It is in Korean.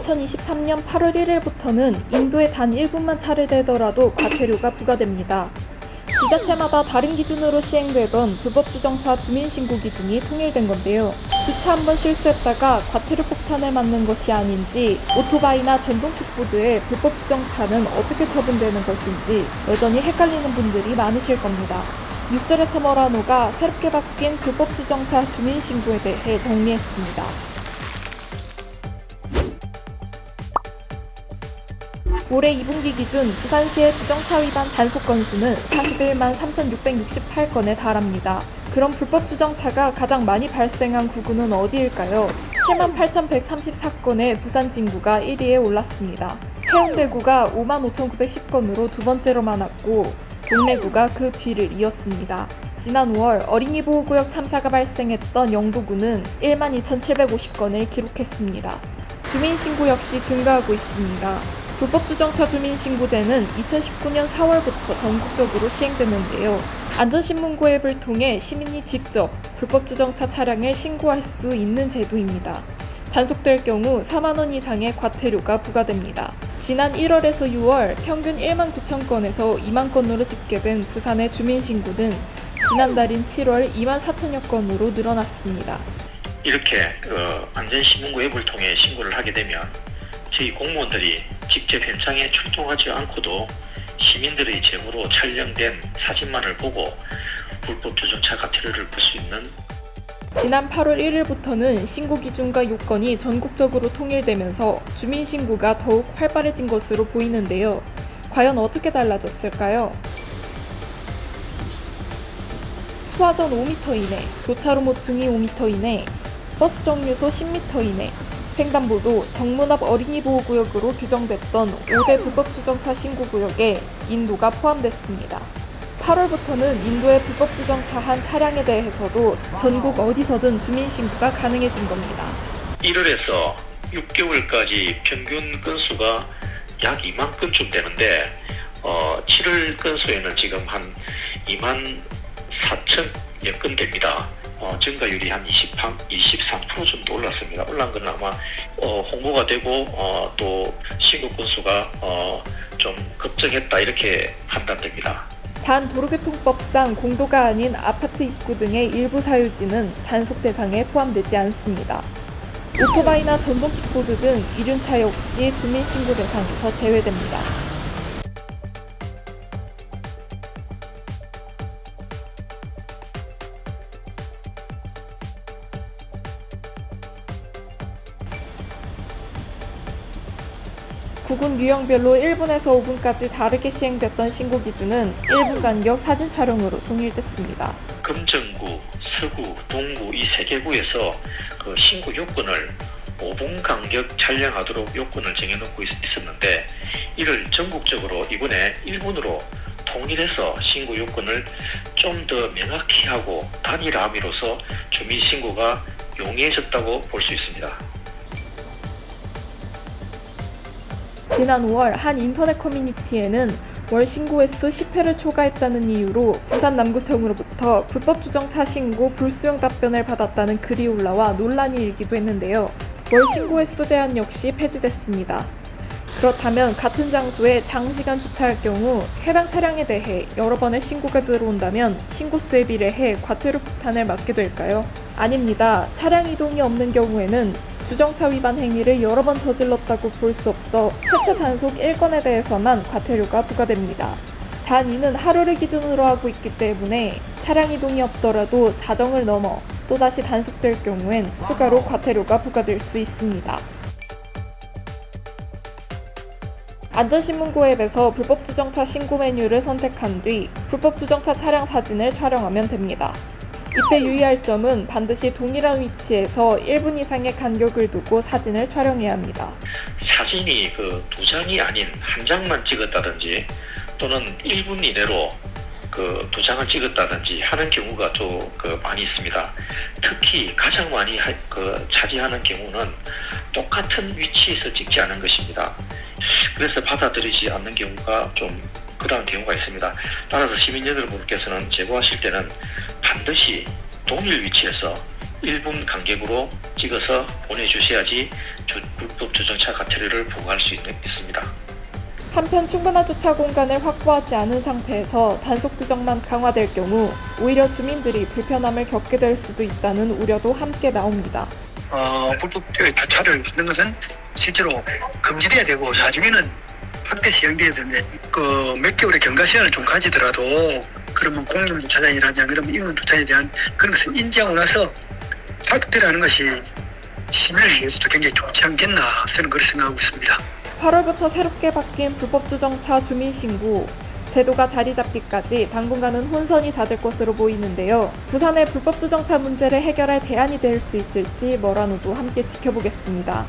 2023년 8월 1일부터는 인도에 단 1분만 차를 대더라도 과태료가 부과됩니다. 지자체마다 다른 기준으로 시행되던 불법 주정차 주민 신고 기준이 통일된 건데요. 주차 한 번 실수했다가 과태료 폭탄을 맞는 것이 아닌지 오토바이나 전동 킥보드의 불법 주정차는 어떻게 처분되는 것인지 여전히 헷갈리는 분들이 많으실 겁니다. 뉴스레터 머라노가 새롭게 바뀐 불법 주정차 주민 신고에 대해 정리했습니다. 올해 2분기 기준 부산시의 주정차 위반 단속 건수는 41만 3,668건에 달합니다. 그럼 불법 주정차가 가장 많이 발생한 구구는 어디일까요? 7만 8,134건의 부산 진구가 1위에 올랐습니다. 해운대구가 5만 5,910건으로 두 번째로 많았고 동래구가 그 뒤를 이었습니다. 지난 5월 어린이 보호구역 참사가 발생했던 영도구는 1만 2,750건을 기록했습니다. 주민신고 역시 증가하고 있습니다. 불법 주정차 주민신고제는 2019년 4월부터 전국적으로 시행됐는데요. 안전신문고 앱을 통해 시민이 직접 불법 주정차 차량을 신고할 수 있는 제도입니다. 단속될 경우 4만 원 이상의 과태료가 부과됩니다. 지난 1월에서 6월 평균 1만 9천 건에서 2만 건으로 집계된 부산의 주민신고는 지난달인 7월 2만 4천여 건으로 늘어났습니다. 이렇게 어, 안전신문고 앱을 통해 신고를 하게 되면 저희 공무원들이 직접 현장에 출동하지 않고도 시민들의 제보로 촬영된 사진만을 보고 불법 주정차 과태료를 풀수 있는 지난 8월 1일부터는 신고 기준과 요건이 전국적으로 통일되면서 주민 신고가 더욱 활발해진 것으로 보이는데요. 과연 어떻게 달라졌을까요? 소화전 5m 이내, 교차로 모퉁이 5m 이내, 버스 정류소 10m 이내, 횡단보도 정문 앞 어린이 보호구역으로 규정됐던 5대 불법 주정차 신고 구역에 인도가 포함됐습니다. 8월부터는 인도의 불법 주정차한 차량에 대해서도 전국 어디서든 주민신고가 가능해진 겁니다. 1월에서 6개월까지 평균 건수가 약 2만 건쯤 되는데 어, 7월 건수에는 지금 한 2만 4천여 건 됩니다. 어, 증가율이 한 23, 23% 정도 올랐습니다. 올란 건 아마 어, 홍보가 되고 어, 또 신고 건수가 어, 좀 급증했다 이렇게 판단됩니다. 단 도로교통법상 공도가 아닌 아파트 입구 등의 일부 사유지는 단속 대상에 포함되지 않습니다. 오토바이나 전동 킥보드 등 이륜차 역시 주민신고 대상에서 제외됩니다. 구군 유형별로 1분에서 5분까지 다르게 시행됐던 신고 기준은 1분 간격 사진 촬영으로 통일됐습니다. 금정구, 서구, 동구 이 세 개 구에서 그 신고 요건을 5분 간격 촬영하도록 요건을 정해놓고 있, 있었는데 이를 전국적으로 이번에 1분으로 통일해서 신고 요건을 좀 더 명확히 하고 단일화함으로써 주민 신고가 용이해졌다고 볼 수 있습니다. 지난 5월 한 인터넷 커뮤니티에는 월 신고 횟수 10회를 초과했다는 이유로 부산 남구청으로부터 불법 주정차 신고 불수용 답변을 받았다는 글이 올라와 논란이 일기도 했는데요. 월 신고 횟수 제한 역시 폐지됐습니다. 그렇다면 같은 장소에 장시간 주차할 경우 해당 차량에 대해 여러 번의 신고가 들어온다면 신고 수에 비례해 과태료 폭탄을 맞게 될까요? 아닙니다. 차량 이동이 없는 경우에는 주정차 위반 행위를 여러 번 저질렀다고 볼 수 없어 최초 단속 1건에 대해서만 과태료가 부과됩니다. 단 이는 하루를 기준으로 하고 있기 때문에 차량 이동이 없더라도 자정을 넘어 또다시 단속될 경우엔 추가로 과태료가 부과될 수 있습니다. 안전신문고 앱에서 불법 주정차 신고 메뉴를 선택한 뒤 불법 주정차 차량 사진을 촬영하면 됩니다. 이때 유의할 점은 반드시 동일한 위치에서 1분 이상의 간격을 두고 사진을 촬영해야 합니다. 사진이 그 두 장이 아닌 한 장만 찍었다든지 또는 1분 이내로 그 두 장을 찍었다든지 하는 경우가 또그 많이 있습니다. 특히 가장 많이 하- 그 차지하는 경우는 똑같은 위치에서 찍지 않은 것입니다. 그래서 받아들이지 않는 경우가 좀 그러한 경우가 있습니다. 따라서 시민 여러분께서는 제보하실 때는 반드시 동일 위치에서 1분 간격으로 찍어서 보내주셔야지 주- 불법 주정차 과태료를 부과할 수 있, 있습니다. 한편 충분한 주차 공간을 확보하지 않은 상태에서 단속 규정만 강화될 경우 오히려 주민들이 불편함을 겪게 될 수도 있다는 우려도 함께 나옵니다. 어, 불법적인 주차를 하는 것은 실제로 금지돼야 되고 나중에는 확대 시행돼야 되는데 그 몇 개월의 경과 시간을 좀 가지더라도 그러면 공용 주차장이라든지 그러면 인근 주차에 대한 그런 것을 인지하고 나서 하는 것이 시민을 위해서도 굉장히 좋지 않겠나 저는 그렇게 생각하고 있습니다. 8월부터 새롭게 바뀐 불법 주정차 주민 신고 제도가 자리 잡기까지 당분간은 혼선이 잦을 것으로 보이는데요. 부산의 불법 주정차 문제를 해결할 대안이 될 수 있을지 뭐라노도 함께 지켜보겠습니다.